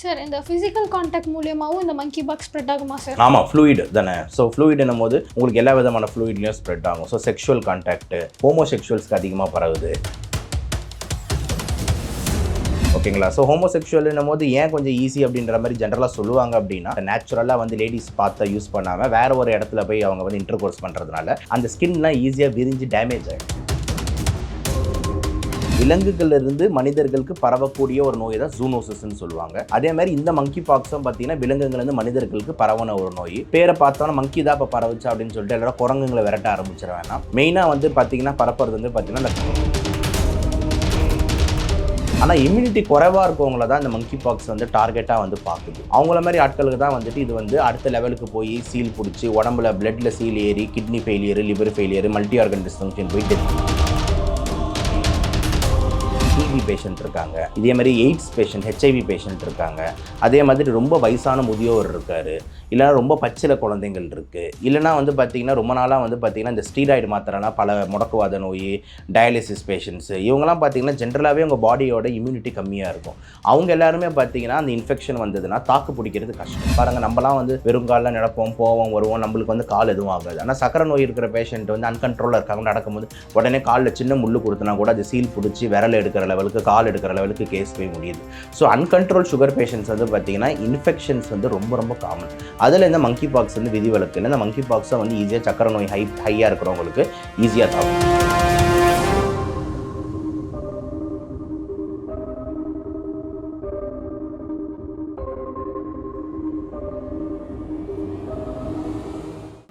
Sir இந்த physical contact மூலியமாகவும் இந்த மங்கி பாக் ஸ்ப்ரெட் ஆகுமா சார்? ஆமாம் ஃப்ளூயிடு தானே. ஸோ ஃப்ளூயிடுன்னும் போது உங்களுக்கு எல்லா விதமான ஃப்ளூயிட்லையும் ஸ்ப்ரெட் ஆகும். ஸோ செக்ஷுவல் கான்டாக்ட் ஹோமோசெக்ஷுவல்ஸ்க்கு அதிகமாக பரவுது. ஓகேங்களா? ஸோ ஹோமோசெக்ஷுவல்னும் போது ஏன் கொஞ்சம் ஈஸி அப்படின்ற மாதிரி ஜென்ரலாக சொல்லுவாங்க அப்படின்னா நேச்சுரலாக வந்து லேடிஸ் பார்த்த யூஸ் பண்ணாமல் வேற ஒரு இடத்துல போய் அவங்க வந்து இன்டர் கோர்ஸ் பண்ணுறதுனால அந்த ஸ்கின்லாம் ஈஸியாக விரிஞ்சு டேமேஜ் ஆகிடும் விலங்குகள்ல இருந்து மனிதர்களுக்கு பரவக்கூடிய ஒரு நோய் தான் ஜூனோசிஸ்ன்னு சொல்லுவாங்க. அதே மாதிரி இந்த மங்கி பாக்ஸும் பார்த்தீங்கன்னா விலங்குகள் இருந்து மனிதர்களுக்கு பரவன ஒரு நோய். பேரை பார்த்தோன்னா மங்கி தான் இப்போ பரவுச்சு அப்படின்னு சொல்லிட்டு எல்லாரும் குரங்குங்களை விரட்ட ஆரம்பிச்சிட வேணாம். மெயினாக வந்து பார்த்தீங்கன்னா பரப்புறது வந்து பார்த்தீங்கன்னா இந்த ஆனால் இம்யூனிட்டி குறைவாக இருக்கவங்கள தான் இந்த மங்கி பாக்ஸ் வந்து டார்கெட்டாக வந்து பார்க்குது. அவங்கள மாதிரி ஆட்களுக்கு தான் வந்துட்டு இது வந்து அடுத்த லெவலுக்கு போய் சீல் பிடிச்சி உடம்புல பிளட்டில் சீல் ஏறி kidney failure liver failure multi organ dysfunction போயிட்டு டிபி பேஷண்ட் இருக்காங்க. இதே மாதிரி எய்ட்ஸ் பேஷண்ட் ஹெச்ஐவி பேஷண்ட் இருக்காங்க. அதே மாதிரி ரொம்ப வயசான முதியோர் இருக்காரு. இல்லைனா ரொம்ப பச்சில குழந்தைங்கள் இருக்குது இல்லைனா வந்து பார்த்திங்கன்னா ரொம்ப நாளாக வந்து பார்த்திங்கன்னா இந்த ஸ்டீராய்டு மாத்திரனா பல முடக்குவாத நோய் டயாலிசிஸ் பேஷண்ட்ஸு இவங்கெல்லாம் பார்த்திங்கன்னா ஜென்ரலாகவே உங்கள் பாடியோட இம்யூனிட்டி கம்மியாக இருக்கும். அவங்க எல்லாருமே பார்த்திங்கன்னா அந்த இன்ஃபெக்ஷன் வந்ததுன்னா தாக்கு பிடிக்கிறது கஷ்டம். பாருங்கள் நம்மலாம் வந்து வெறுங்காலில் நடப்போம் போவோம் வருவோம் நம்மளுக்கு வந்து கால் எதுவும் ஆகாது. ஆனால் சக்கரை நோய் இருக்கிற பேஷண்ட் வந்து அன்கண்ட்ரோலாக இருக்காங்க. நடக்கும்போது உடனே காலில் சின்ன முள்ளு கொடுத்தனா கூட அது சீல் பிடிச்சி விரல் எடுக்கிற லெவலுக்கு கால் எடுக்கிற லெவலுக்கு கேஸ் போய் முடியுது. ஸோ அன்கண்ட்ரோல் சுகர் பேஷண்ட்ஸ் வந்து பார்த்திங்கன்னா இன்ஃபெக்ஷன்ஸ் வந்து ரொம்ப ரொம்ப காமன் அதில் இந்த மங்கி பாக்ஸ் வந்து விதிவிலக்கு. இல்லை இந்த மங்கி பாக்ஸை வந்து ஈஸியாக சக்கரை நோய் ஹை ஹையாக இருக்கிறவங்களுக்கு ஈஸியாக தாக்கும்.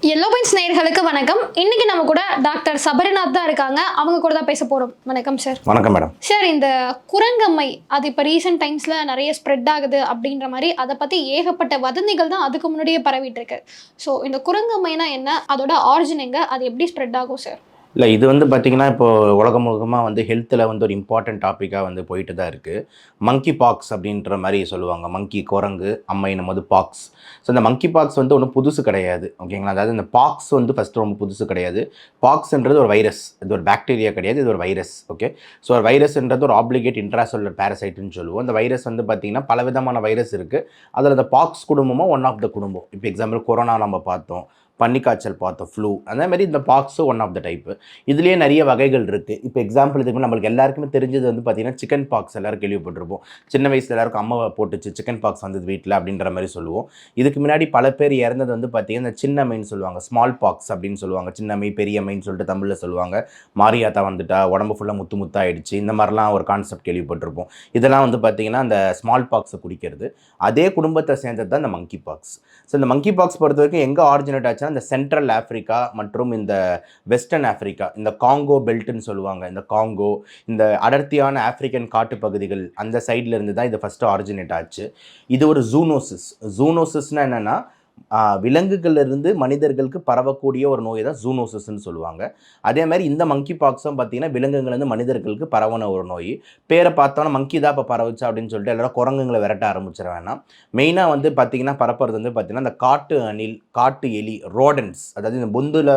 எல்லோ பாயிண்ட்ஸ் நேயர்களுக்கு வணக்கம். இன்னைக்கு நம்ம கூட டாக்டர் சபரிநாத் தான் இருக்காங்க. அவங்க கூட தான் பேச போறோம். வணக்கம் சார். வணக்கம் மேடம். சார் இந்த குரங்கம்மை அது இப்போ ரீசெண்ட் டைம்ஸில் நிறைய ஸ்ப்ரெட் ஆகுது அப்படின்ற மாதிரி அதை பற்றி ஏகப்பட்ட வதந்திகள் தான் அதுக்கு முன்னாடியே பரவிட்டு இருக்கு. ஸோ இந்த குரங்கம்மைனா என்ன? அதோட ஆரிஜின் எங்க? அது எப்படி ஸ்ப்ரெட் ஆகும் சார்? இல்லை இது வந்து பார்த்திங்கன்னா இப்போ உலகம் முழுக்கமாக வந்து ஹெல்த்தில் வந்து ஒரு இம்பார்ட்டன்ட் டாப்பிக்காக வந்து போயிட்டு தான் இருக்குது மங்கி பாக்ஸ் அப்படின்ற மாதிரி சொல்லுவாங்க. மங்கி குரங்கு அம்மைன்னும் போது பாக்ஸ் ஸோ இந்த மங்கி பாக்ஸ் வந்து ஒன்றும் புதுசு கிடையாது. ஓகேங்களா அதாவது இந்த பாக்ஸ் வந்து ஃபஸ்ட்டு ரொம்ப புதுசு கிடையாது. பாக்ஸ்ன்றது ஒரு வைரஸ் இது ஒரு பாக்டீரியா கிடையாது. இது ஒரு வைரஸ் ஓகே ஸோ ஒரு வைரஸ்ன்றது ஒரு ஆப்ளிகேட் இன்ட்ராசோலர் பேரசைட்டுன்னு சொல்லுவோம். அந்த வைரஸ் வந்து பார்த்திங்கன்னா பல விதமான வைரஸ் இருக்குது அதில் அந்த பாக்ஸ் குடும்பமும் ஒன் ஆஃப் த குடும்பம். இப்போ எக்ஸாம்பிள் கொரோனா நம்ம பார்த்தோம். பன்னிக்காய்ச்சல் பார்த்தோம் ஃப்ளூ அதே மாதிரி இந்த பாக்ஸும் ஒன் ஆஃப் த டைப்பு இதுலேயே நிறைய வகைகள் இருக்குது இப்போ எக்ஸாம்பிள் இதுக்கு நம்மளுக்கு எல்லாருக்குமே தெரிஞ்சது வந்து பார்த்திங்கன்னா சிக்கன் பாக்ஸ் எல்லாரும் கேள்விப்பட்டிருப்போம். சின்ன வயசில் எல்லாருக்கும் அம்மாவை போட்டுச்சு சிக்கன் பாக்ஸ் வந்தது வீட்டில் அப்படின்ற மாதிரி சொல்லுவோம். இதுக்கு முன்னாடி பல பேர் இறந்தது வந்து பார்த்திங்கன்னா இந்த சின்ன மைன்னு சொல்லுவாங்க. ஸ்மால் பாக்ஸ் அப்படின்னு சொல்லுவாங்க. சின்ன மை பெரிய மைன்னு சொல்லிட்டு தமிழில் சொல்லுவாங்க. மாரியாத்தா வந்துட்டா உடம்பு ஃபுல்லாக முத்து முத்தாயிடுச்சு இந்த மாதிரிலாம் ஒரு கான்செப்ட் கேள்விப்பட்டிருப்போம். இதெல்லாம் வந்து பார்த்திங்கன்னா அந்த ஸ்மால் பாக்ஸை குடிக்கிறது. அதே குடும்பத்தை சேர்ந்தது தான் இந்த மங்கி பாக்ஸ் ஸோ இந்த மங்கி பாக்ஸ் பொறுத்த வரைக்கும் எங்கே ஆரிஜினேட் ஆச்சுன்னா இந்த சென்ட்ரல் ஆஃப்ரிக்கா மற்றும் இந்த வெஸ்டர்ன் ஆஃப்ரிக்கா இந்த காங்கோ பெல்ட்னு சொல்லுவாங்க. இந்த காங்கோ இந்த அடர்த்தியான ஆஃப்ரிக்கன் காட்டு பகுதிகள் அந்த சைடில் இருந்து தான் இது ஃபஸ்ட்டு ஆரிஜினேட் ஆச்சு. இது ஒரு ஜூனோசிஸ் ஜூனோசிஸ்னால் என்னென்னா விலங்குகள்ல இருந்து மனிதர்களுக்கு பரவக்கூடிய ஒரு நோய் தான் ஜூனோசிஸ்ன்னு சொல்லுவாங்க. அதே மாதிரி இந்த மங்கி பாக்ஸும் பார்த்தீங்கன்னா விலங்குகள் இருந்து மனிதர்களுக்கு பரவன ஒரு நோய். பேரை பார்த்தோன்னா மங்கி தான் இப்போ பரவுச்சு அப்படின்னு சொல்லிட்டு எல்லாரும் குரங்குங்களை விரட்ட ஆரம்பிச்சிட வேணாம். மெயினாக வந்து பார்த்தீங்கன்னா பரப்புறது வந்து பார்த்தீங்கன்னா இந்த காட்டு அணில் காட்டு எலி ரோடன்ஸ் அதாவது இந்த பொந்துல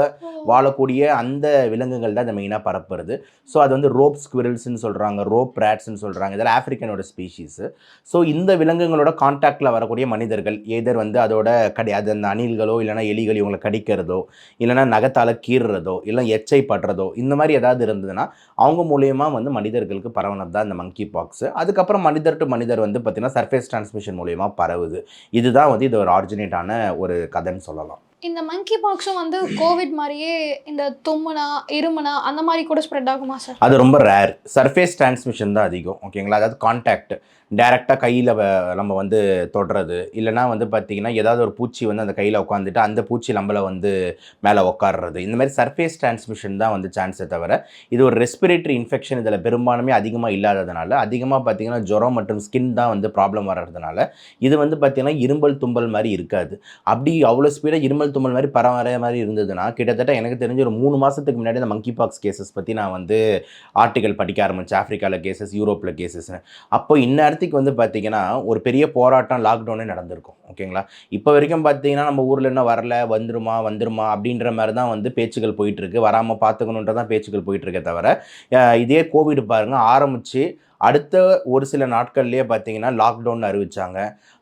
வாழக்கூடிய அந்த விலங்குகள் தான் இந்த மெயினாக பரப்புறது. ஸோ அது வந்து ரோப் ஸ்குவிரல்ஸ்னு சொல்கிறாங்க ரோப் ரேட்ஸ்னு சொல்கிறாங்க இதெல்லாம் ஆஃப்ரிக்கனோட ஸ்பீஷீஸு ஸோ இந்த விலங்குகளோட காண்டாக்டில் வரக்கூடிய மனிதர்கள் ஏதர் வந்து அதோட கடி அது அந்த அணில்களோ இல்லைனா எலிகள் இவங்களை கடிக்கிறதோ இல்லைனா நகத்தால் கீறுறதோ இல்லை எச்சை படுறதோ இந்த மாதிரி ஏதாவது இருந்ததுன்னா அவங்க மூலியமா வந்து மனிதர்களுக்கு பரவனது தான் இந்த மங்கி பாக்ஸ் அதுக்கப்புறம் மனிதர் டு மனிதர் வந்து பார்த்திங்கன்னா சர்ஃபேஸ் டிரான்ஸ்மிஷன் மூலியமா பரவுது. இதுதான் வந்து இது ஒரு ஆரிஜினேட்டான ஒரு கதைன்னு சொல்லலாம். இந்த மங்கி பாக்ஸும் வந்து கோவிட் மாதிரியே இந்த தும்முனா இருமுனா அந்த மாதிரி கூட ஸ்ப்ரெட் ஆகுமா சார் அது ரொம்ப ரேர் சர்ஃபேஸ் டிரான்ஸ்மிஷன் தான் அதிகம் ஓகேங்களா அதாவது கான்டாக்ட் டேரெக்டாக கையில் நம்ம வந்து தொடுறது. இல்லைனா வந்து பார்த்திங்கன்னா ஏதாவது ஒரு பூச்சி வந்து அந்த கையில் உட்காந்துட்டு அந்த பூச்சி நம்மளை வந்து மேலே உட்காடுறது இந்த மாதிரி சர்ஃபேஸ் டிரான்ஸ்மிஷன் தான் வந்து சான்ஸே தவிர இது ஒரு ரெஸ்பிரேட்டரி இன்ஃபெக்ஷன் இதில் பெரும்பாலுமே அதிகமாக இல்லாததுனால அதிகமாக பார்த்திங்கன்னா ஜுரம் மற்றும் ஸ்கின் தான் வந்து ப்ராப்ளம் வர்றதுனால இது வந்து பார்த்திங்கன்னா இரும்பல் தும்பல் மாதிரி இருக்காது. அப்படி அவ்வளோ ஸ்பீடாக இருமல் தும்பல் மாதிரி பரவாயில்ல மாதிரி இருந்ததுன்னா கிட்டத்தட்ட எனக்கு தெரிஞ்ச ஒரு மூணு மாதத்துக்கு முன்னாடி இந்த மங்கி பாக்ஸ் கேசஸ் பற்றி நான் வந்து ஆர்டிக்கல் படிக்க ஆரம்பித்தேன் ஆஃப்ரிக்காவில் கேசஸ் யூரோப்பில் கேசஸ்னு அப்போ நேரத்துக்கு வந்து பார்த்தீங்கன்னா ஒரு பெரிய போராட்டம் லாக்டவுனே நடந்திருக்கும். ஓகேங்களா இப்போ வரைக்கும் பார்த்தீங்கன்னா நம்ம ஊரில் என்ன வரல வந்துருமா வந்துருமா அப்படின்ற மாதிரி தான் வந்து பேச்சுகள் போயிட்டுருக்கு வராமல் பார்த்துக்கணுன்றதான் பேச்சுகள் போயிட்டுருக்கே தவிர இதே கோவிட் பாருங்கள் ஆரம்பித்து அடுத்த ஒரு சில நாட்கள்லேயே பார்த்தீங்கன்னா லாக்டவுன் அறிவித்தாங்க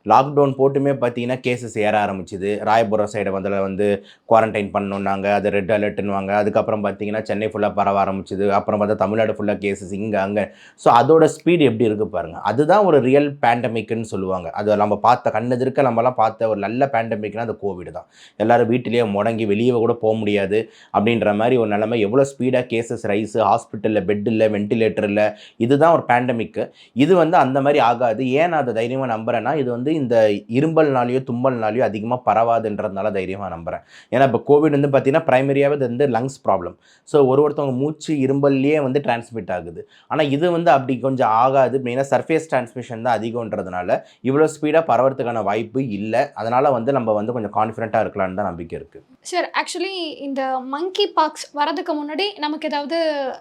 லாக்டவுன் போட்டுமே பார்த்தீங்கன்னா கேசஸ் ஏற ஆரம்பிச்சிது. ராயபுரம் சைடை வந்து வந்து குவாரண்டைன் பண்ணணுன்னாங்க அது ரெட் அலர்ட்னுவாங்க அதுக்கப்புறம் பார்த்தீங்கன்னா சென்னை ஃபுல்லாக பரவ ஆரம்பிச்சிது. அப்புறம் பார்த்தா தமிழ்நாடு ஃபுல்லாக கேசஸ் இங்கே அங்கே. ஸோ அதோட ஸ்பீடு எப்படி இருக்குது பாருங்கள் அதுதான் ஒரு ரியல் பேண்டமிக்னு சொல்லுவாங்க. அது நம்ம பார்த்த கண்ணெதிர்க்க நம்மலாம் பார்த்த ஒரு நல்ல பேண்டமிக்னா அது கோவிட் தான். எல்லோரும் வீட்டிலேயே முடங்கி வெளியே கூட போக முடியாது அப்படின்ற மாதிரி ஒரு நிலைமை. எவ்வளோ ஸ்பீடாக கேசஸ் ரைஸு ஹாஸ்பிட்டலில் பெட் இல்லை வென்டிலேட்டர் இல்லை இதுதான் ஒரு பேண்டமிக்கு இது வந்து அந்த மாதிரி ஆகாது. ஏன் நான் அதை தைரியமாக நம்புகிறேன்னா இது வந்து இந்த இரும்பல்னாலேயோ தும்பல்னாலேயோ அதிகமாக பரவாதுன்றதுனால தைரியமாக நம்புறேன். ஏன்னா இப்போ கோவிட் வந்து பார்த்தீங்கன்னா ப்ரைமரியாகவே இது வந்து லங்ஸ் ப்ராப்ளம் ஸோ ஒரு ஒருத்தவங்க மூச்சு இரும்பல்லையே வந்து டிரான்ஸ்மிட் ஆகுது. ஆனால் இது வந்து அப்படி கொஞ்சம் ஆகாது. மெயினாக சர்ஃபேஸ் டிரான்ஸ்மிஷன் தான் அதிகன்றதுனால இவ்வளோ ஸ்பீடாக பரவறதுக்கான வாய்ப்பு இல்லை. அதனால் வந்து நம்ம வந்து கொஞ்சம் கான்ஃபிடென்ட்டாக இருக்கலாம்னு தான் நம்பிக்கை இருக்குது சார் ஆக்சுவலி இந்த மங்கி பாக்ஸ் வரதுக்கு முன்னாடி நமக்கு ஏதாவது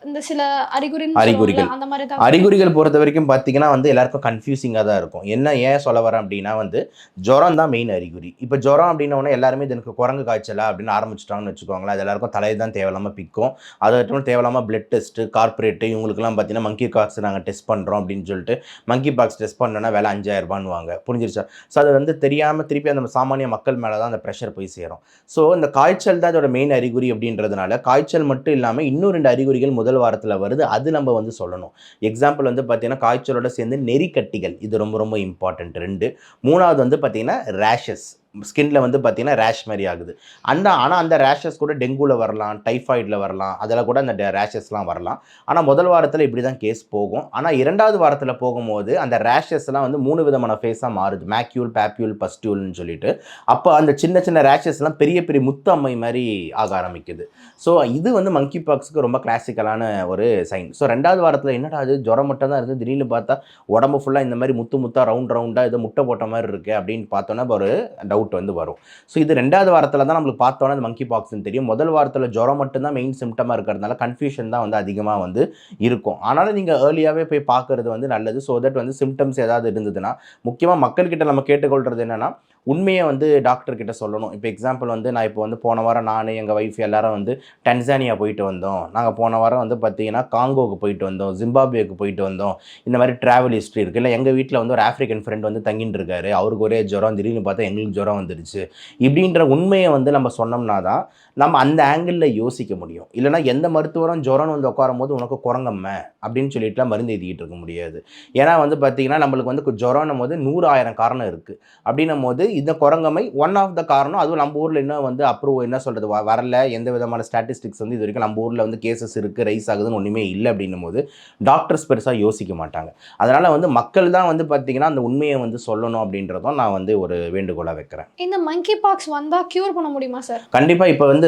இந்த சில அறிகுறி அறிகுறிகள். அந்த மாதிரி அறிகுறிகள் பொறுத்த வரைக்கும் பார்த்தீங்கன்னா வந்து எல்லாருக்கும் கன்ஃபியூசிங்காக தான் இருக்கும். என்ன ஏன் சொல்ல வரேன் அப்படின்னா வந்து ஜுரம் தான் மெயின் அறிகுறி. இப்போ ஜுரம் அப்படின்ன உடனே எல்லாருமே இது எனக்கு குரங்கு காய்ச்சலா அப்படின்னு ஆரம்பிச்சிட்டாங்கன்னு வச்சுக்கோங்களேன். அது எல்லாருக்கும் தலை தான் தேவையில்லாமல் பிக்கும். அது மட்டும் தேவையில்லாமல் பிளட் டெஸ்ட்டு கார்ப்பரேட்டு இவங்களுக்குலாம் பார்த்தீங்கன்னா மங்கி பாக்ஸ் நாங்கள் டெஸ்ட் பண்ணுறோம் அப்படின்னு சொல்லிட்டு மங்கி பாக்ஸ் டெஸ்ட் பண்ணோன்னா வேலை அஞ்சாயிரம் ரூபான்னு வாங்க புரிஞ்சிருச்சா? ஸோ அது வந்து தெரியாமல் திருப்பி அந்த சாமானிய மக்கள் மேலே தான் அந்த ப்ரெஷர் போய் சேரும். ஸோ இந்த காய்ச்சல் தான் இதோட மெயின் அறிகுறி அப்படின்றதுனால காய்ச்சல் மட்டும் இல்லாமல் இன்னும் ரெண்டு அறிகுறிகள் முதல் வாரத்தில் வருது. அது நம்ம வந்து சொல்லணும். எக்ஸாம்பிள் வந்து பார்த்தீங்கன்னா காய்ச்சலோட சேர்ந்து நெறிக்கட்டிகள் இது ரொம்ப ரொம்ப இம்பார்ட்டன்ட் ரெண்டு. மூணாவது வந்து பார்த்தீங்கன்னா ரேஷஸ் ஸ்கின்ல வந்து பார்த்தீங்கன்னா ரேஷ் மாதிரி ஆகுது. அந்த ஆனால் அந்த ரேஷஸ் கூட டெங்குவில் வரலாம் டைஃபாய்டில் வரலாம் அதில் கூட அந்த ரேஷஸ்லாம் வரலாம். ஆனால் முதல் வாரத்தில் இப்படி தான் கேஸ் போகும். ஆனால் இரண்டாவது வாரத்தில் போகும்போது அந்த ரேஷஸ்லாம் வந்து மூணு விதமான ஃபேஸாக மாறுது. மேக்யூல் பேப்யூல் பஸ்டியூல்னு சொல்லிட்டு. அப்போ அந்த சின்ன சின்ன ரேஷஸ்லாம் பெரிய பெரிய முத்து அம்மை மாதிரி ஆக ஆரம்பிக்குது. ஸோ இது வந்து மங்கி பாக்ஸுக்கு ரொம்ப கிளாசிக்கலான ஒரு சைன் ஸோ ரெண்டாவது வாரத்தில் என்னடா அது ஜுரம் மட்டும் தான் இருக்குது திடீர்னு பார்த்தா உடம்பு ஃபுல்லாக இந்த மாதிரி முத்து முத்தாக ரவுண்ட் ரவுண்டாக ஏதோ முட்டை போட்ட மாதிரி இருக்குது அப்படின்னு பார்த்தோன்னா ஒரு டவுட் வந்து வரும். ஸோ இது ரெண்டாவது வாரத்தில் தான் நம்மளுக்கு பார்த்தோன்னா அது மங்கி பாக்ஸ்னு தெரியும். முதல் வாரத்தில் ஜுரம் மட்டும்தான் மெயின் சிம்டமாக இருக்கிறதுனால கன்ஃபியூஷன் தான் வந்து அதிகமாக வந்து இருக்கும். ஆனாலும் நீங்கள் ஏர்லியாகவே போய் பார்க்குறது வந்து நல்லது. ஸோ தட் வந்து சிம்டம்ஸ் ஏதாவது இருந்ததுன்னா முக்கியமாக மக்கள்கிட்ட நம்ம கேட்டுக்கொள்கிறது என்னென்னா உண்மையை வந்து டாக்டர்கிட்ட சொல்லணும். இப்போ எக்ஸாம்பிள் வந்து நான் இப்போ வந்து போன வாரம் நான் எங்கள் ஒய்ஃப் எல்லாரும் வந்து டென்சானியா போயிட்டு வந்தோம். நாங்கள் போன வாரம் வந்து பார்த்தீங்கன்னா காங்கோவுக்கு போயிட்டு வந்தோம். ஜிம்பாப்வேக்கு போயிட்டு வந்தோம். இந்த மாதிரி ட்ராவல் ஹிஸ்ட்ரி இருக்குது இல்லை எங்கள் வீட்டில் வந்து ஒரு ஆஃப்ரிக்கன் ஃப்ரெண்ட் வந்து தங்கிட்டு இருக்காரு. அவருக்கு ஒரே ஜுரம். திடீர்னு பார்த்தா எங்களுக்கு ஜுரம் வந்துடுச்சு இப்படின்ற உண்மையை வந்து நம்ம சொன்னோம்னா தான் நம்ம அந்த ஆங்கிளில் யோசிக்க முடியும். இல்லைனா எந்த மருத்துவரும் ஜுரம்னு வந்து உட்காரும் போது உனக்கு குரங்கம்ம அப்படின்னு சொல்லிட்டுலாம் மருந்து எழுதிக்கிட்டு இருக்க முடியாது. ஏன்னா வந்து பார்த்தீங்கன்னா நம்மளுக்கு வந்து ஜுரம்னும் போது நூறு ஆயிரம் காரணம் இருக்குது அப்படின்னும் போது இந்த குரங்கம்மை ஒன் ஆஃப் த காரணம். அதுவும் நம்ம ஊரில் இன்னும் வந்து அப்ரூவ் என்ன சொல்கிறது வரல. எந்த விதமான ஸ்டாட்டிஸ்டிக்ஸ் வந்து இது வரைக்கும் நம்ம ஊரில் வந்து கேசஸ் இருக்குது ரைஸ் ஆகுதுன்னு ஒன்றுமே இல்லை அப்படின்னும் போது டாக்டர்ஸ் பெருசாக யோசிக்க மாட்டாங்க. அதனால் வந்து மக்கள் தான் வந்து பார்த்தீங்கன்னா அந்த உண்மையை வந்து சொல்லணும் அப்படின்றதும் நான் வந்து ஒரு வேண்டுகோளாக வைக்கிறேன். இந்த மங்கி பாக்ஸ் வந்தா கியூர் பண்ண முடியுமா சார் கண்டிப்பாக இப்போ வந்து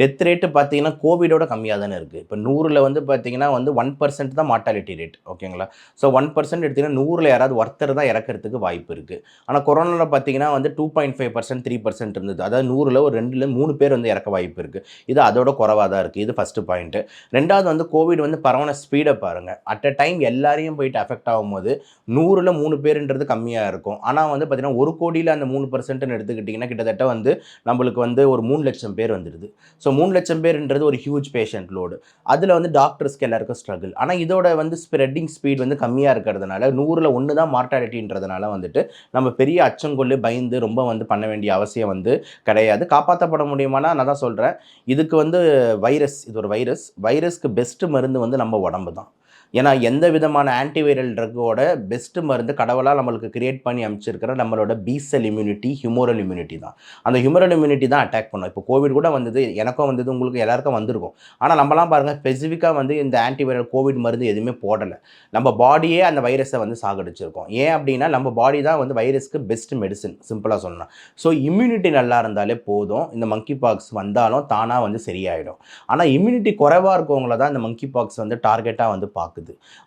டெத் ரேட்டு பார்த்தீங்கன்னா கோவிடோட கம்மியாக தானே இருக்குது இப்போ நூறில் வந்து பார்த்தீங்கன்னா வந்து ஒன் பர்சன்ட் தான் மார்ட்டாலிட்டி ரேட் ஓகேங்களா ஸோ ஒன் பர்சன்ட் எடுத்தீங்கன்னா நூறில் யாராவது ஒருத்தர் தான் இறக்கிறதுக்கு வாய்ப்பு இருக்குது ஆனால் கொரோனாவில் பார்த்தீங்கன்னா பார்த்தீங்கன்னா வந்து two point five percent three percent இருந்தது. அதாவது நூறில் ஒரு ரெண்டுல மூணு பேர் வந்து இறக்க வாய்ப்பு இருக்குது இது அதோட குறவாக தான் இருக்குது இது ஃபஸ்ட்டு பாயிண்ட்டு ரெண்டாவது வந்து கோவிட் வந்து பரவன ஸ்பீடை பாருங்கள் அட் அ டைம் எல்லாரையும் போயிட்டு அஃபெக்ட் ஆகும்போது நூறில் மூணு பேருன்றது கம்மியாக இருக்கும். ஆனால் வந்து பார்த்திங்கன்னா ஒரு கோடியில் அந்த மூணு பர்சன்ட்னு எடுத்துக்கிட்டிங்கன்னா கிட்டத்தட்ட வந்து நம்மளுக்கு வந்து ஒரு மூணு லட்சம் பேர் வந்துடுது ஸோ மூணு லட்சம் பேருன்றது ஒரு ஹியூஜ் பேஷண்ட் லோடு அதில் வந்து டாக்டர்ஸ்க்கு எல்லாருக்கும் ஸ்ட்ரகிள் ஆனால் இதோட வந்து ஸ்ப்ரெட்டிங் ஸ்பீட் வந்து கம்மியாக இருக்கிறதுனால நூறில் ஒன்று தான் மார்ட்டாலிட்டின்றதுனால வந்துட்டு நம்ம பெரிய அச்சங்கொள்ளு பயந்து ரொம்ப வந்து பண்ண வேண்டிய அவசியம் வந்து கிடையாது. காப்பாற்றப்பட முடியுமானா நான் தான் சொல்கிறேன் இதுக்கு வந்து வைரஸ் இது ஒரு வைரஸ். வைரஸ்க்கு பெஸ்ட்டு மருந்து வந்து நம்ம உடம்பு தான் ஏன்னா எந்த விதமான ஆன்டிவைரல் ட்ரக்கோட பெஸ்ட்டு மருந்து கடவுளாக நம்மளுக்கு கிரியேட் பண்ணி அமைச்சிருக்கிற நம்மளோட பீசல் இம்யூனிட்டி ஹியூமோரல் இம்யூனிட்டி தான். அந்த ஹியூமரல் இம்யூனிட்டி தான் அட்டாக் பண்ணும். இப்போ கோவிட் கூட வந்தது எனக்கும் வந்தது உங்களுக்கு எல்லாருக்கும் வந்திருக்கும். ஆனால் நம்மலாம் பாருங்கள் ஸ்பெசிஃபிக்காக வந்து இந்த ஆன்டிவைரல் கோவிட் மருந்து எதுவுமே போடலை. நம்ம பாடியே அந்த வைரஸை வந்து சாகடிச்சிருக்கோம். ஏன் அப்படின்னா நம்ம பாடி தான் வந்து வைரஸ்க்கு பெஸ்ட் மெடிசன் சிம்பிளாக சொல்லணும் ஸோ இம்யூனிட்டி நல்லா இருந்தாலே போதும். இந்த மங்கி பாக்ஸ் வந்தாலும் தானாக வந்து சரியாயிடும். ஆனால் இம்யூனிட்டி குறைவாக இருக்கவங்கள தான் இந்த மங்கி பாக்ஸ் வந்து டார்கெட்டாக வந்து பார்க்குது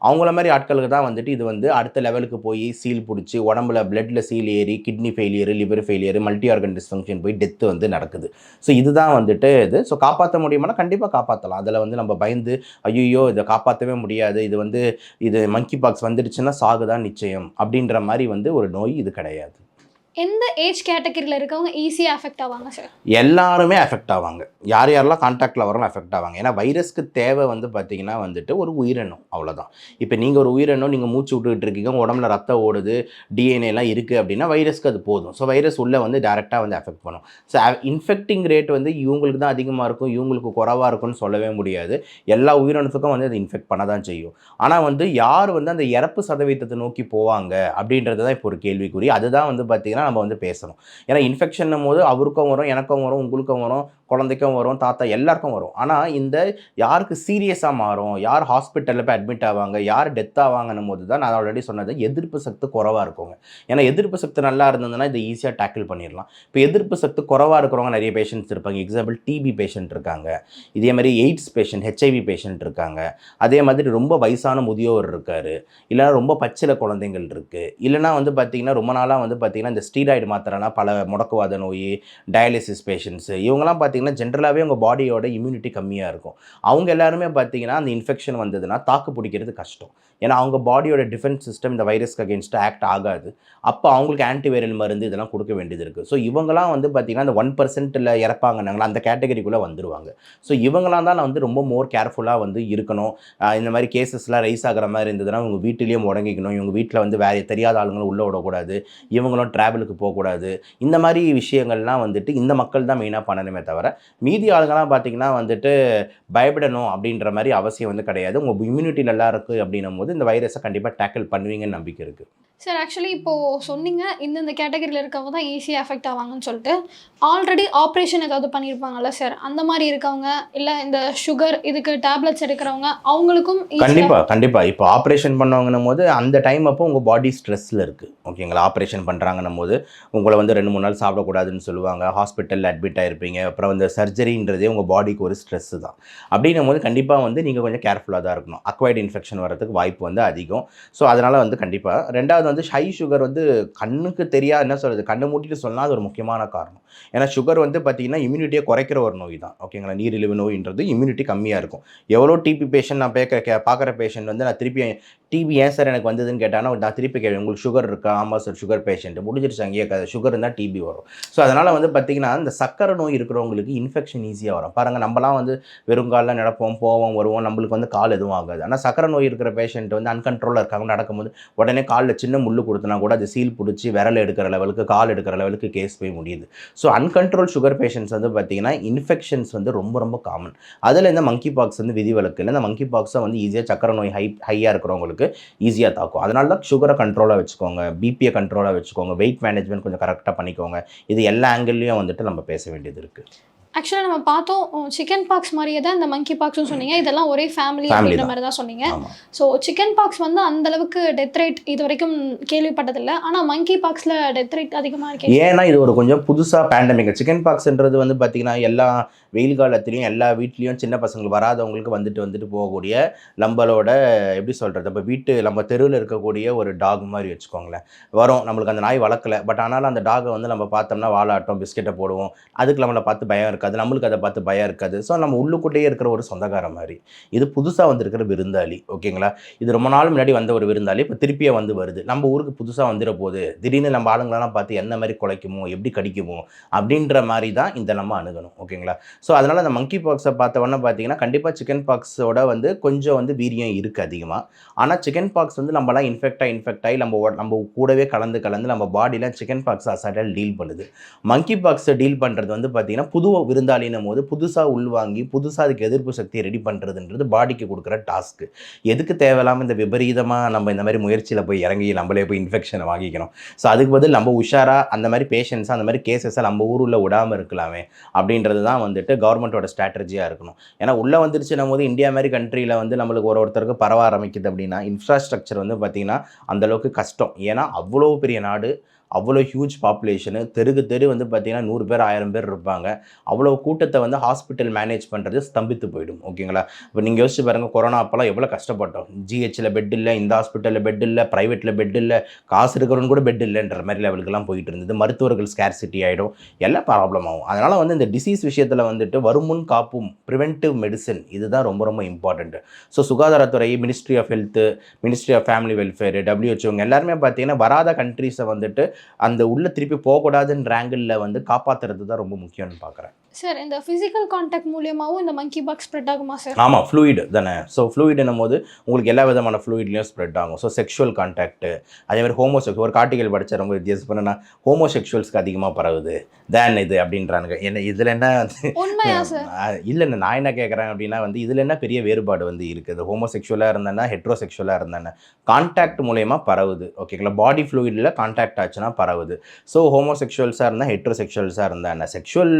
அவங்கள மாதிரி ஆட்களுக்கு தான் வந்துட்டு இது வந்து அடுத்த லெவலுக்கு போய் சீல் பிடிச்சி உடம்புல பிளட்டில் சீல் ஏறி kidney failure liver failure multi organ dysfunction போய் டெத்து வந்து நடக்குது. ஸோ இதுதான் வந்துட்டு இது. ஸோ காப்பாற்ற முடியுமானா கண்டிப்பாக காப்பாற்றலாம் அதில் வந்து நம்ம பயந்து ஐயோ இதை காப்பாற்றவே முடியாது. இது வந்து இது மங்கி பாக்ஸ் வந்துடுச்சுன்னா சாகுதான் நிச்சயம்? அப்படின்ற மாதிரி வந்து ஒரு நோய் இது கிடையாது. எந்த ஏஜ் கேட்டகரியில் இருக்கவங்க ஈஸியாக அஃபெக்ட் ஆவாங்க சார் எல்லாருமே அஃபெக்ட் ஆவாங்க. யார் யாரெல்லாம் காண்டாக்டில் வரலாம் அஃபெக்ட் ஆவாங்க. ஏன்னா வைரஸ்க்கு தேவை வந்து பார்த்தீங்கன்னா வந்துட்டு ஒரு உயிரினம் அவ்வளோதான் இப்போ நீங்கள் ஒரு உயிரினம் நீங்கள் மூச்சு விட்டுக்கிட்டு இருக்கீங்க உடம்புல ரத்தம் ஓடுது டிஎன்ஏலாம் எல்லாம் இருக்குது அப்படின்னா வைரஸ்க்கு அது போதும். ஸோ வைரஸ் உள்ளே வந்து டேரெக்டாக வந்து அஃபெக்ட் பண்ணும். ஸோ இன்ஃபெக்டிங் ரேட் வந்து இவங்களுக்கு தான் அதிகமாக இருக்கும் இவங்களுக்கு குறைவாக இருக்கும்னு சொல்லவே முடியாது. எல்லா உயிரினத்துக்கும் வந்து அது இன்ஃபெக்ட் பண்ண தான் செய்யும். ஆனால் வந்து யார் வந்து அந்த இறப்பு சதவீதத்தை நோக்கி போவாங்க அப்படின்றது தான் இப்போ ஒரு கேள்விக்குறி. அதுதான் வந்து பார்த்தீங்கன்னா நம்ம வந்து பேசணும். ஏன்னா இன்ஃபெக்ஷன் போது அவருக்கும் வரும் எனக்கும் வரும் உங்களுக்கும் வரும். குழந்தைக்கும் வரும் தாத்தா எல்லாருக்கும் வரும். ஆனால் இந்த யாருக்கு சீரியஸாக மாறும் யார் ஹாஸ்பிட்டலில் போய் அட்மிட் ஆவாங்க யார் டெத் ஆவாங்கன்னும் போது தான் நான் ஆல்ரெடி சொன்னது எதிர்ப்பு சக்தி குறவாக இருக்குங்க. ஏன்னா எதிர்ப்பு சக்தி நல்லா இருந்ததுன்னா இதை ஈஸியாக டேக்கிள் பண்ணிடலாம். இப்போ எதிர்ப்பு சக்தி குறவாக இருக்கிறவங்க நிறைய பேஷண்ட்ஸ் இருப்பாங்க. எக்ஸாம்பிள் டிபி பேஷண்ட் இருக்காங்க. இதே மாதிரி எய்ட்ஸ் பேஷண்ட் ஹெச்ஐவி பேஷண்ட் இருக்காங்க. அதே மாதிரி ரொம்ப வயசான முதியோர் இருக்கார். இல்லைனா ரொம்ப பச்சில குழந்தைங்கள் இருக்குது இல்லைனா வந்து பார்த்திங்கன்னா ரொம்ப நாளாக வந்து பார்த்திங்கன்னா இந்த ஸ்டீராய்டு மாத்திரைலாம் பல முடக்குவாத நோய் டயாலிசிஸ் பேஷண்ட்ஸு இவங்கெல்லாம் பார்த்திங்கன்னா ஜென்ரலாகவே உங்கள் பாடியோட இம்யூனிட்டி கம்மியாக இருக்கும். அவங்க எல்லாருமே பார்த்திங்கன்னா அந்த இன்ஃபெக்ஷன் வந்ததுன்னா தாக்கு பிடிக்கிறது கஷ்டம். ஏன்னா அவங்க பாடியோட டிஃபென்ஸ் சிஸ்டம் இந்த வைரஸ்க்கு அகேன்ஸ்டாக ஆக்ட் ஆகாது. அப்போ அவங்களுக்கு ஆன்டிவைரல் மருந்து இதெல்லாம் கொடுக்க வேண்டியது இருக்குது ஸோ இவங்கலாம் வந்து பார்த்திங்கன்னா அந்த ஒன் பர்சன்ட்டில் இறப்பாங்கன்னாங்களா அந்த கேட்டகரிக்குள்ளே வந்துருவாங்க. ஸோ இவங்களாம் தான் வந்து ரொம்ப மோர் கேர்ஃபுல்லாக வந்து இருக்கணும். இந்த மாதிரி கேசஸ்லாம் ரைஸ் ஆகிற மாதிரி இருந்ததுன்னா இவங்க வீட்டிலேயே முடங்கிக்கணும். இவங்க வீட்டில் வந்து வேறு தெரியாத ஆளுங்களும் உள்ளே விடக்கூடாது. இவங்களும் ட்ராவலுக்கு போகக்கூடாது. இந்த மாதிரி விஷயங்கள்லாம் வந்துட்டு இந்த மக்கள் தான் மெயினாக பண்ணணுமே தவிர மீதி ஆளுங்கள்லாம் பார்த்தீங்கன்னா வந்துட்டு பயப்படணும் அப்படின்ற மாதிரி அவசியம் வந்து கிடையாது. உங்கள் இம்யூனிட்டி நல்லா இருக்குது அப்படின்னும் போது இந்த வைரஸை கண்டிப்பாக டேக்கிள் பண்ணுவீங்கன்னு நம்பிக்கை இருக்குது சார் ஆக்சுவலி இப்போது சொன்னீங்க இந்தந்த கேட்டகரியில் இருக்கவங்க தான் ஈஸியாக அஃபெக்ட் ஆவாங்கன்னு சொல்லிட்டு. ஆல்ரெடி ஆப்ரேஷன் ஏதாவது பண்ணியிருப்பாங்கல்ல சார் அந்த மாதிரி இருக்கவங்க இல்லை இந்த சுகர் இதுக்கு டேப்லெட்ஸ் எடுக்கிறவங்க அவங்களுக்கும் கண்டிப்பாக கண்டிப்பாக இப்போ ஆப்ரேஷன் பண்ணவங்கன்னும் போது அந்த டைம் அப்போ உங்கள் பாடி ஸ்ட்ரெஸ்ஸில் இருக்குது ஓகேங்களா ஆப்ரேஷன் பண்ணுறாங்கன்னும் போது உங்களை வந்து ரெண்டு மூணு நாள் சாப்பிடக்கூடாதுன்னு சொல்லுவாங்க. ஹாஸ்பிட்டலில் அட்மிட் ஆகிருப்பீங்க அப்புறம் வந்து சர்ஜரின்றதே உங்கள் பாடிக்கு ஒரு ஸ்ட்ரெஸ்ஸு தான். அப்படின்னும் போது கண்டிப்பாக வந்து நீங்கள் கொஞ்சம் கேர்ஃபுல்லாக தான் இருக்கணும். அக்வைட் இன்ஃபெக்ஷன் வரதுக்கு வாய்ப்பு வந்து அதிகம். ஸோ அதனால் வந்து கண்டிப்பாக ரெண்டாவது வந்து ஹை சுகர் வந்து கண்ணுக்கு தெரியாது என்ன சொல்கிறது கண்ணு மூட்டிட்டு சொன்னால் அது ஒரு முக்கியமான காரணம். ஏன்னா சுகர் வந்து பார்த்தீங்கன்னா இம்யூனிட்டியை குறைக்கிற ஒரு நோய் தான் ஓகேங்களா நீரிழிவு நோயின்றது இம்யூனிட்டி கம்மியாக இருக்கும். எவ்வளோ டிபி பேஷண்ட் நான் பேக்க கே பார்க்குற பேஷண்ட் வந்து நான் திருப்பி டிபி ஏன் சார் எனக்கு வந்ததுன்னு கேட்டானா நான் திருப்பி கேட்பேன் உங்களுக்கு சுகர் இருக்கா? ஆமாம் சார் சுகர் பேஷண்ட் முடிஞ்சிருச்சு அங்கேயே கதை. சுகர் இருந்தால் டிபி வரும். ஸோ அதனால் வந்து பார்த்திங்கன்னா இந்த சக்கரை நோய் இருக்கிறவங்களுக்கு இன்ஃபெக்ஷன் ஈஸியாக வரும். பாருங்கள் நம்மலாம் வந்து வெறும் காலில் நடப்போம் போவோம் வருவோம் நம்மளுக்கு வந்து கால் எதுவும் ஆகாது. ஆனால் சக்கரை நோய் இருக்கிற பேஷண்ட் வந்து அன்கண்ட்ரோலாக இருக்காங்க. நடக்கும்போது உடனே காலில் சின்ன முள் கொடுத்தனா கூட அது சீல் பிடிச்சி விரல் எடுக்கிற லெவலுக்கு கால் எடுக்கிற லெவலுக்கு கேஸ் போய் முடியுது. ஸோ அன்கண்ட்ரோல் சுகர் பேஷண்ட்ஸ் வந்து பார்த்திங்கன்னா இன்ஃபெக்ஷன்ஸ் வந்து ரொம்ப ரொம்ப காமன் அதில் இந்த மங்கி பாக்ஸ் வந்து விதிவிலக்கு இல்லை. இந்த மங்கி பாக்ஸை வந்து ஈஸியாக சக்கரை நோய் ஹை ஹையாக இருக்கிறவங்களுக்கு ஈஸியாக தாக்கும். அதனால தான் சுகரை கண்ட்ரோலாக வச்சுக்கோங்க. பிபியை கண்ட்ரோலாக வச்சுக்கோங்க. வெயிட் மேனேஜ்மெண்ட் கொஞ்சம் கரெக்டாக பண்ணிக்கோங்க. இது எல்லா ஆங்கிள்லேயும் வந்துட்டு நம்ம பேச வேண்டியது இருக்குது ஆக்சுவலாக நம்ம பார்த்தோம் சிக்கன் பாக்ஸ் மாதிரியே தான் இந்த மங்கி பாக்ஸ்னு சொன்னீங்க. இதெல்லாம் ஒரே ஃபேமிலி அப்படின்ற. மாதிரி தான் சொன்னீங்க. ஸோ சிக்கன் பாக்ஸ் வந்து அந்த அளவுக்கு டெத் ரேட் இது வரைக்கும் கேள்விப்பட்டதில்லை. ஆனால் மங்கி பாக்ஸில் டெத் ரேட் அதிகமாக இருக்கு. ஏன்னா இது ஒரு கொஞ்சம் புதுசாக பேண்டமிக் சிக்கன் பாக்ஸ்ன்றது வந்து பார்த்திங்கன்னா எல்லா வெயில் காலத்துலேயும் எல்லா வீட்லேயும் சின்ன பசங்க வராதவங்களுக்கு வந்துட்டு வந்துட்டு போகக்கூடிய நம்மளோட எப்படி சொல்கிறது இப்போ வீட்டு நம்ம தெருவில் இருக்கக்கூடிய ஒரு டாக் மாதிரி வச்சுக்கோங்களேன். வரும். நம்மளுக்கு அந்த நாய் வளர்க்கல. பட் ஆனாலும் அந்த டாகை வந்து நம்ம பார்த்தோம்னா வாழாட்டம் பிஸ்கெட்டை போடுவோம். அதுக்கு நம்மளை பார்த்து பயம் இருக்காது நம்மளுக்கு அதை பார்த்து பயம் இருக்காது. ஸோ நம்ம உள்ளுக்குள்ளேயே இருக்கிற ஒரு சொந்தக்கார மாதிரி. இது புதுசாக வந்திருக்கிற விருந்தாளி ஓகேங்களா? இது ரொம்ப நாள் முன்னாடி வந்த ஒரு விருந்தாளி இப்போ திருப்பியே வந்து வருது. நம்ம ஊருக்கு புதுசாக வந்துட போகுது திடீர்னு நம்ம ஆளுங்களெல்லாம் பார்த்து என்ன மாதிரி குலைக்குமோ எப்படி கடிக்குமோ அப்படின்ற மாதிரி தான் இந்த நம்ம அணுகணும் ஓகேங்களா? ஸோ அதனால் அந்த மங்கி பாக்ஸை பார்த்தவொன்னே பார்த்தீங்கன்னா கண்டிப்பாக சிக்கன் பாக்ஸோட வந்து கொஞ்சம் வந்து வீரியம் இருக்குது அதிகமாக ஆனால் சிக்கன் பாக்ஸ் வந்து நம்மலாம் இன்ஃபெக்டாக இன்ஃபெக்ட் ஆகி நம்ம நம்ம கூடவே கலந்து கலந்து நம்ம பாடியில் சிக்கன் பாக்ஸ் அசாட்டாக டீல் பண்ணுது. மங்கி பாக்ஸை டீல் பண்ணுறது வந்து பார்த்தீங்கன்னா புது விருந்தாளினும் போது புதுசாக உள்வாங்கி புதுசாக அதுக்கு எதிர்ப்பு சக்தியை ரெடி பண்ணுறதுன்றது பாடிக்கு கொடுக்குற டாஸ்க்கு எதுக்கு தேவையில்லாமல் இந்த விபரீதமாக நம்ம இந்த மாதிரி முயற்சியில் போய் இறங்கி நம்மளே போய் இன்ஃபெக்ஷனை வாங்கிக்கணும்? ஸோ அதுக்கு பதில் நம்ம உஷாராக அந்த மாதிரி பேஷண்ட்ஸாக அந்த மாதிரி கேசஸாக நம்ம ஊரில் விடாமல் இருக்கலாமே அப்படின்றது தான் வந்துட்டு கவர்மெண்ட்டோட ஸ்ட்ராட்டஜியாக இருக்கணும். ஏன்னா உள்ளே வந்துருச்சுன்னும் போது இந்தியா மாதிரி கண்ட்ரியில் வந்து நம்மளுக்கு ஒரு ஒருத்தருக்கு பரவ ஆரம்பிக்குது அப்படின்னா இன்ஃப்ராஸ்ட்ரக்சர் வந்து பார்த்திங்கன்னா அந்தளவுக்கு கஷ்டம். ஏன்னா அவ்வளோ பெரிய நாடு அவ்வளோ ஹியூஜ் பாப்புலேஷனு தெருக்கு தெரு வந்து பார்த்திங்கன்னா நூறு பேர் ஆயிரம் பேர் இருப்பாங்க. அவ்வளோ கூட்டத்தை வந்து ஹாஸ்பிட்டல் மேனேஜ் பண்ணுறது ஸ்தம்பித்து போயிடும். ஓகேங்களா இப்போ நீங்கள் யோசிச்சு பாருங்கள் கொரோனா அப்போல்லாம் எவ்வளோ கஷ்டப்பட்டோம். ஜிஹெச்சில் பெட் இல்லை இந்த ஹாஸ்பிட்டலில் பெட் இல்லை ப்ரைவேட்டில் பெட் இல்லை காசு இருக்கிறவங்க கூட பெட் இல்லைன்ற மாதிரி லெவலுக்குலாம் போயிட்டு இருந்தது. மருத்துவர்கள் ஸ்கேர்சிட்டி ஆகிடும் எல்லாம் ப்ராப்ளம் ஆகும். அதனால் வந்து இந்த டிசீஸ் விஷயத்தில் வந்துட்டு வருமுன் காப்பும் ப்ரிவென்டிவ் மெடிசன் இதுதான் ரொம்ப ரொம்ப இம்பார்ட்டண்ட்டு ஸோ சுகாதாரத்துறை ministry of health ministry of family welfare டபிள்யூஹெச்ஓங்க எல்லாருமே பார்த்தீங்கன்னா வராத கண்ட்ரீஸை வந்துட்டு அந்த உள்ள திருப்பி போகக்கூடாதுன்ற ஆங்கிளில் வந்து காப்பாற்றுறது தான் ரொம்ப முக்கியம்னு பார்க்குறேன் சார் இந்த ஃபிசிக்கல் கான்டாக்ட் மூலியமாவும் இந்த மங்கி பாக்ஸ் ஸ்ப்ரெட் ஆகுமா சார்? ஆமாம் ஃப்ளூயிடு தானே. ஸோ ஃப்ளூயிடுன்னும் போது உங்களுக்கு எல்லா விதமான ஃப்ளூயிட்லையும் ஸ்ப்ரெட் ஆகும். ஸோ செக்ஷுவல் கான்டாக்ட் அதே மாதிரி ஹோமோசெக்ஸ் ஒரு கார்டிகல் படிச்ச ரொம்ப வித்தியாசம். பண்ணனா ஹோமோசெக்ஷுவல்ஸ்க்கு அதிகமாக பரவுது. தேன் இது அப்படின்றானுங்க. என்ன இதில் என்ன இல்லைண்ணே நான் என்ன கேட்குறேன் அப்படின்னா வந்து இதில் என்ன பெரிய வேறுபாடு வந்து இருக்குது? ஹோமோசெக்ஷுவலாக இருந்தேன்னா ஹெட்ரோசெக்ஷுவலாக இருந்தேன்னா கான்டாக்ட் மூலயமா பரவுது. ஓகேங்களா பாடி ஃப்ளூயிடில் கான்டாக்ட் ஆச்சுன்னா பரவுது. ஸோ ஹோமோசெக்ஷுவல்ஸாக இருந்தால் ஹெட்ரோசெக்ஷுவல்ஸாக இருந்தா என்ன? செக்ஷுவல்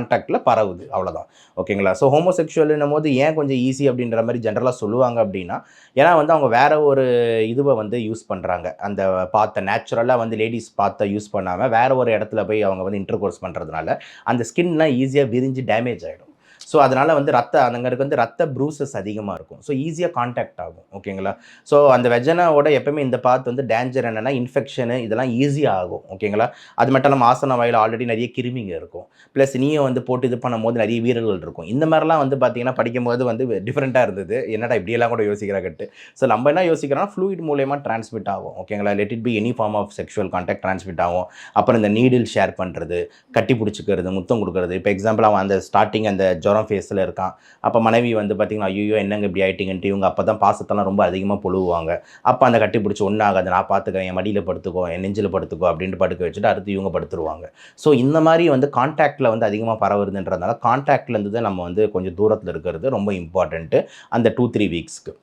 கான்டாக்டில் பரவுது அவ்வளோதான் ஓகேங்களா? ஸோ ஹோமோசெக்ஷுவல்னும் போது ஏன் கொஞ்சம் ஈஸி அப்படின்ற மாதிரி ஜென்ரலாக சொல்லுவாங்க அப்படின்னா ஏன்னா வந்து அவங்க வேற ஒரு இதுவை வந்து யூஸ் பண்ணுறாங்க அந்த பார்த்த நேச்சுரலாக வந்து லேடிஸ் பார்த்த யூஸ் பண்ணாமல் வேற ஒரு இடத்துல போய் அவங்க வந்து இன்டர் கோர்ஸ் பண்ணுறதுனால அந்த ஸ்கின்லாம் ஈஸியாக விரிஞ்சு டேமேஜ் ஆகிடும் ஸோ அதனால் வந்து ரத்த அதுங்களுக்கு வந்து ரத்த ப்ரூசஸ் அதிகமாக இருக்கும். ஸோ ஈஸியாக காண்டாக்ட் ஆகும். ஓகேங்களா ஸோ அந்த வெஜனாவோட எப்பவுமே இந்த பாத் வந்து டேஞ்சர் என்னென்னா இன்ஃபெக்ஷனு இதெல்லாம் ஈஸியாக ஆகும். ஓகேங்களா அது மட்டும் இல்லாமல் ஆசன வாயில் ஆல்ரெடி நிறைய கிருமிங்க இருக்கும். ப்ளஸ் நீயும் வந்து போட்டு இது பண்ணும்போது நிறைய வீரர்கள் இருக்கும். இந்த மாதிரிலாம் வந்து பார்த்தீங்கன்னா படிக்கும்போது வந்து டிஃப்ரெண்ட்டாக இருந்தது. என்னடா இப்படியெல்லாம் கூட யோசிக்கிறாங்கட்டு ஸோ நம்ம என்ன யோசிக்கிறோம்னா ஃப்ளூயிட் மூலயமா ட்ரான்ஸ்மிட் ஆகும். ஓகேங்களா let it be any form of sexual contact transmit ஆகும். அப்புறம் இந்த நீடில் ஷேர் பண்ணுறது கட்டி பிடிச்சிக்கிறது முத்தம் கொடுக்குறது. இப்போ எக்ஸாம்பிள் அவன் அந்த ஸ்டார்டிங் அந்த ஜுரம் ஃபேஸில் இருக்கான். அப்போ மனைவி வந்து பார்த்திங்கன்னா ஐயோ என்னங்க இப்படி ஆகிட்டிங்கன்ட்டு இவங்க அப்போ தான் பாசத்தெல்லாம் ரொம்ப அதிகமாக புழுவாங்க அப்போ அந்த கட்டி பிடிச்சி ஒன்றாகாது நான் பார்த்துக்கிறேன் என் மடியில் படுத்துக்கோ என் நெஞ்சில் படுத்துக்கோ அப்படின்ட்டு படுக்க வச்சுட்டு அடுத்து இவங்க படுத்துருவாங்க. ஸோ இந்த மாதிரி வந்து கான்டாக்டில் வந்து அதிகமாக பரவுறதுன்றதுனால கான்டாக்ட்லேருந்து தான் நம்ம வந்து கொஞ்சம் தூரத்தில் இருக்கிறது ரொம்ப இம்பார்ட்டண்ட்டு அந்த டூ த்ரீ வீக்ஸ்க்கு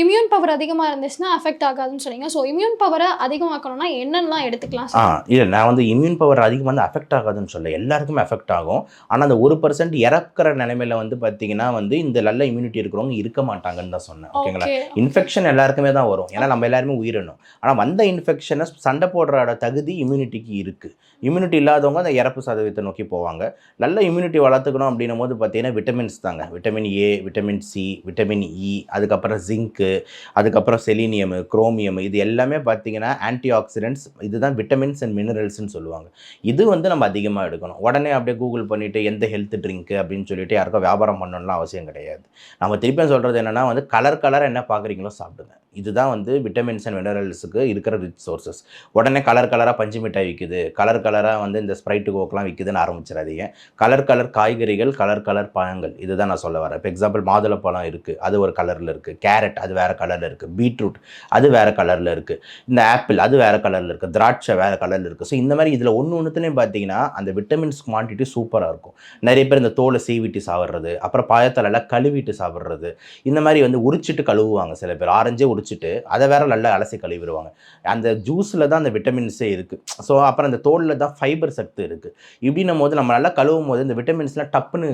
இம்யூன் பவர் அதிகமாக இருந்துச்சுன்னா அஃபெக்ட் ஆகாதுன்னு சொன்னீங்க. ஸோ இம்யூன் பவரை அதிகமாக்கணும்னா என்னென்னலாம் எடுத்துக்கலாம் ஆ இல்லை நான் வந்து இம்யூன் பவர் அதிகம் வந்து அஃபெக்ட் ஆகாதுன்னு சொல்ல எல்லாருக்குமே அஃபெக்ட் ஆகும். ஆனால் அந்த ஒரு பர்சன்ட் இறக்குற நிலைமையில வந்து பார்த்தீங்கன்னா வந்து இந்த நல்ல இம்யூனிட்டி இருக்கிறவங்க இருக்க மாட்டாங்கன்னு தான் சொன்னேன். ஓகேங்களா ஓகே இன்ஃபெக்ஷன் எல்லாருக்குமே தான் வரும். ஏன்னா நம்ம எல்லாருமே உயிரினும். ஆனால் வந்த இன்ஃபெக்ஷனை சண்டை போடுற தகுதி இம்யூனிட்டிக்கு இருக்குது இம்யூனிட்டி இல்லாதவங்க அந்த இறப்பு சதவீதத்தை நோக்கி போவாங்க. நல்ல இம்யூனிட்டி வளர்த்துக்கணும் அப்படின்னும் போது பார்த்தீங்கன்னா விட்டமின்ஸ் தாங்க. Vitamin A vitamin C vitamin E அதுக்கப்புறம் ஜிங்க்கு அதுக்கப்புறம் செலீனியமு குரோமியம் இது எல்லாமே பார்த்தீங்கன்னா ஆன்டி ஆக்சிடென்ட்ஸ் இதுதான் விட்டமின்ஸ் அண்ட் மினரல்ஸ்னு சொல்லுவாங்க. இது வந்து நம்ம அதிகமாக எடுக்கணும். உடனே அப்படியே கூகுள் பண்ணிவிட்டு எந்த ஹெல்த் ட்ரிங்க்கு அப்படின்னு சொல்லிட்டு யாருக்கும் வியாபாரம் பண்ணணும்லாம் அவசியம் கிடையாது. நம்ம திருப்பியும் சொல்கிறது என்னென்னா வந்து கலர் கலர் என்ன பார்க்குறீங்களோ சாப்பிடுங்க. இதுதான் வந்து விட்டமின்ஸ் அண்ட் மினரல்ஸுக்கு இருக்கிற ரிச் சோர்சஸ் உடனே கலர் கலராக பஞ்சு மிட்டாய் விற்குது கலர் கலராக வந்து இந்த ஸ்ப்ரைட்டு கோக்கெலாம் விற்குதுன்னு ஆரம்பிச்சிடாதீங்க. கலர் கலர் காய்கறிகள் கலர் கலர் பழங்கள். இதுதான் நான் சொல்ல வரேன். இப்போ எக்ஸாம்பிள் மாதுளப்பழம் இருக்குது அது ஒரு கலரில் இருக்குது கேரட் அது வேறு கலரில் இருக்குது பீட்ரூட் அது வேறு கலரில் இருக்குது இந்த ஆப்பிள் அது வேறு கலரில் இருக்குது திராட்சை வேறு கலரில் இருக்குது ஸோ இந்த மாதிரி இதில் ஒன்று ஒன்றுத்துலேயும் பார்த்தீங்கன்னா அந்த விட்டமின்ஸ் குவான்டிட்டி சூப்பராக இருக்கும். நிறைய பேர் இந்த தோலை சீவிட்டு சாப்பிட்றது அப்புறம் பாயத்தலெல்லாம் கழுவிட்டு சாப்பிட்றது. இந்த மாதிரி வந்து உரிச்சிட்டு கழுவுவாங்க சில பேர். ஆரஞ்சே குடிச்சிட்டு அதை வேற நல்லா அலசி கழுவிடுவாங்க. அந்த ஜூஸில் தான் அந்த விட்டமின்ஸே இருக்குது ஸோ அப்புறம் அந்த தோலில் தான் ஃபைபர் சத்து இருக்குது இப்படின்னும் போது நம்ம நல்லா கழுவும் போது இந்த விட்டமின்ஸ்லாம் டப்புன்னு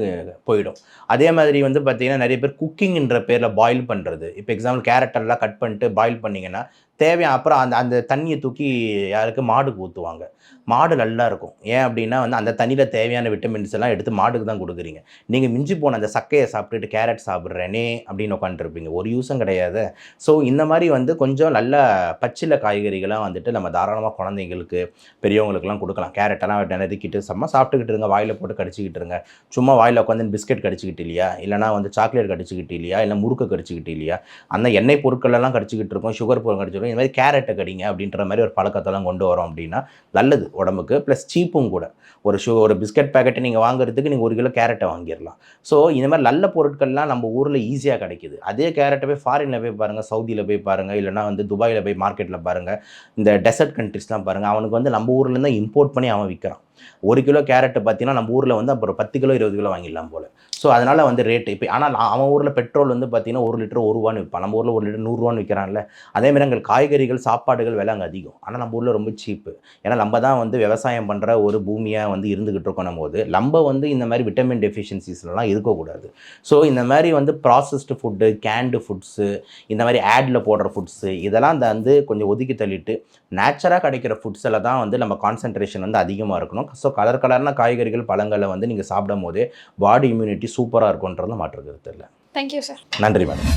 போயிடும். அதே மாதிரி வந்து பார்த்திங்கன்னா நிறைய பேர் குக்கிங்ன்ற பேரில் பாயில் பண்ணுறது இப்போ எக்ஸாம்பிள் கேரட்டெல்லாம் கட் பண்ணிட்டு பாயில் பண்ணிங்கன்னா தேவையான அப்புறம் அந்த அந்த தண்ணியை தூக்கி யாருக்கு? மாடுக்கு ஊற்றுவாங்க மாடு நல்லா இருக்கும். ஏன் அப்படின்னா வந்து அந்த தண்ணியில் தேவையான விட்டமின்ஸ் எல்லாம் எடுத்து மாடுக்கு தான் கொடுக்குறீங்க. நீங்கள் மிஞ்சி போன அந்த சக்கையை சாப்பிட்டுட்டு கேரட் சாப்பிட்றேனே அப்படின்னு உட்காந்துருப்பீங்க ஒரு யூஸும் கிடையாது. ஸோ இந்த மாதிரி வந்து கொஞ்சம் நல்ல பச்சில காய்கறிகளாக வந்துட்டு நம்ம தாராளமாக குழந்தைங்களுக்கு பெரியவங்களுக்குலாம் கொடுக்கலாம். கேரட்டெல்லாம் நறுக்கிட்டு செம்ம சாப்பிட்டுக்கிட்டு இருங்க. வாயில் போட்டு கடிச்சிக்கிட்டு இருங்க. சும்மா வாயில் உட்காந்து பிஸ்கட் கடிச்சிக்கிட்டு இல்லையா? இல்லைனா வந்து சாக்லேட் கடிச்சிக்கிட்டு இல்லையா? இல்லை முறுக்கு கடிச்சிக்கிட்டு இல்லையா? அந்த எண்ணெய் பொருட்கள் எல்லாம் கடிச்சிக்கிட்டு இருக்கோம். சுகர் பொருள் கடிச்சிருக்கோம் இந்த மாதிரி கேரட்டை கடிங்க அப்படின்ற மாதிரி ஒரு பழக்கத்தெல்லாம் கொண்டு வரோம் அப்படின்னா நல்லது உடம்புக்கு. ப்ளஸ் சீப்பும் கூட. ஒரு ஷூ ஒரு பிஸ்கட் பேக்கெட்டை நீங்கள் வாங்குறதுக்கு நீங்கள் ஒரு கிலோ கேரட்டை வாங்கிடலாம். ஸோ இந்த மாதிரி நல்ல பொருட்கள்லாம் நம்ம ஊரில் ஈஸியாக கிடைக்குது. அதே கேரட்டை போய் ஃபாரினில் போய் பாருங்கள் சவுதியில் போய் பாருங்கள் இல்லைனா வந்து துபாயில் போய் மார்க்கெட்டில் பாருங்கள் இந்த டெசர்ட் கண்ட்ரிஸ்லாம் பாருங்கள் அவனுக்கு வந்து நம்ம ஊர்லேருந்து இம்போர்ட் பண்ணி அவன் விற்கிறான் ஒரு கிலோ கேரட்டு பார்த்தீங்கன்னா நம்ம ஊரில் வந்து அப்புறம் பத்து கிலோ இருபது கிலோ வாங்கிடலாம் போல். ஸோ அதனால் வந்து ரேட்டு இப்போ ஆனால் அவன் ஊரில் பெட்ரோல் வந்து பார்த்தீங்கன்னா ஒரு லிட்டர் ஒரு ரூபான்னு விற்பான் நம்ம ஊரில் ஒரு லிட்டர் நூறுரூவான்னு விற்கிறான்ல அதே மாதிரி அங்கே காய்கறிகள் சாப்பாடுகள் விலை அங்கே அதிகம். ஆனால் நம்ம ஊரில் ரொம்ப சீப்பு ஏன்னா நம்ம தான் வந்து விவசாயம் பண்ணுற ஒரு பூமியாக வந்து இருந்துகிட்டு இருக்கணும் போது நம்ம வந்து இந்த மாதிரி விட்டமின் டெஃபிஷியன்சிஸ்லாம் இருக்கக்கூடாது. ஸோ இந்த மாதிரி வந்து ப்ராசஸ்டு ஃபுட்டு கேண்டு ஃபுட்ஸு இந்த மாதிரி ஆடில் போடுற ஃபுட்ஸு இதெல்லாம் வந்து கொஞ்சம் ஒதுக்கி தள்ளிட்டு நேச்சராக கிடைக்கிற ஃபுட்ஸில் தான் வந்து நம்ம கான்சன்ட்ரேஷன் வந்து அதிகமாக இருக்கணும். ஸோ கலர் கலர்ன காய்கறிகள் பழங்களை வந்து நீங்கள் சாப்பிடும் போதே பாடி இம்யூனிட்டி சூப்பராக இருக்குன்றதுல மாற்று கருத்து இல்லை. தேங்க்யூ சார் நன்றி மேடம்